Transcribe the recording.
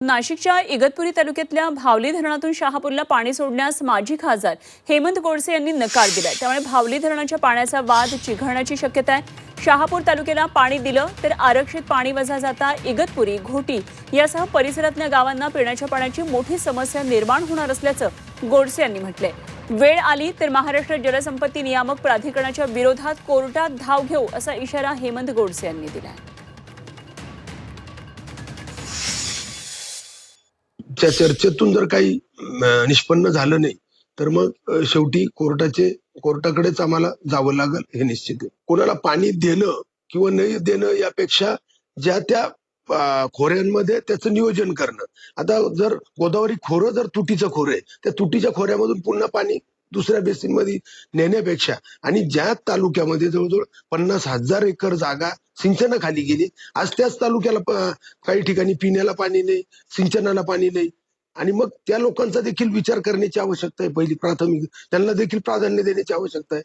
नाशिकच्या इगतपुरी तालुक्यातल्या भावली धरणातून शहापूरला पाणी सोडण्यास माजी खासदार हेमंत गोडसे यांनी नकार दिलाय. त्यामुळे भावली धरणाच्या पाण्याचा वाद चिघळण्याची शक्यता आहे. शहापूर तालुक्याला पाणी दिलं तर आरक्षित पाणी वजा जाता इगतपुरी घोटी यासह परिसरातल्या गावांना पिण्याच्या पाण्याची मोठी समस्या निर्माण होणार असल्याचं गोडसे यांनी म्हटलंय. वेळ आली तर महाराष्ट्र जलसंपत्ती नियामक प्राधिकरणाच्या विरोधात कोर्टात धाव घेऊ असा इशारा हेमंत गोडसे यांनी दिलाय. त्या चर्चेतून जर काही निष्पन्न झालं नाही तर मग शेवटी कोर्टाचे कोर्टाकडेच आम्हाला जावं लागेल हे निश्चित आहे. कोणाला पाणी देणं किंवा नाही देणं यापेक्षा ज्या त्या खोऱ्यांमध्ये त्याचं नियोजन करणं. आता जर गोदावरी खोरं जर तुटीचं खोरं आहे त्या तुटीच्या खोऱ्यामधून पुन्हा पाणी दुसऱ्या बेसिनमध्ये नेण्यापेक्षा आणि ज्या तालुक्यामध्ये जवळजवळ पन्नास हजार एकर जागा सिंचनाखाली गेली. आज त्याच तालुक्याला काही ठिकाणी पिण्याला पाणी नाही सिंचनाला पाणी नाही. आणि मग त्या लोकांचा देखील विचार करण्याची आवश्यकता आहे पहिली प्राथमिक. त्यांना देखील प्राधान्य देण्याची आवश्यकता आहे.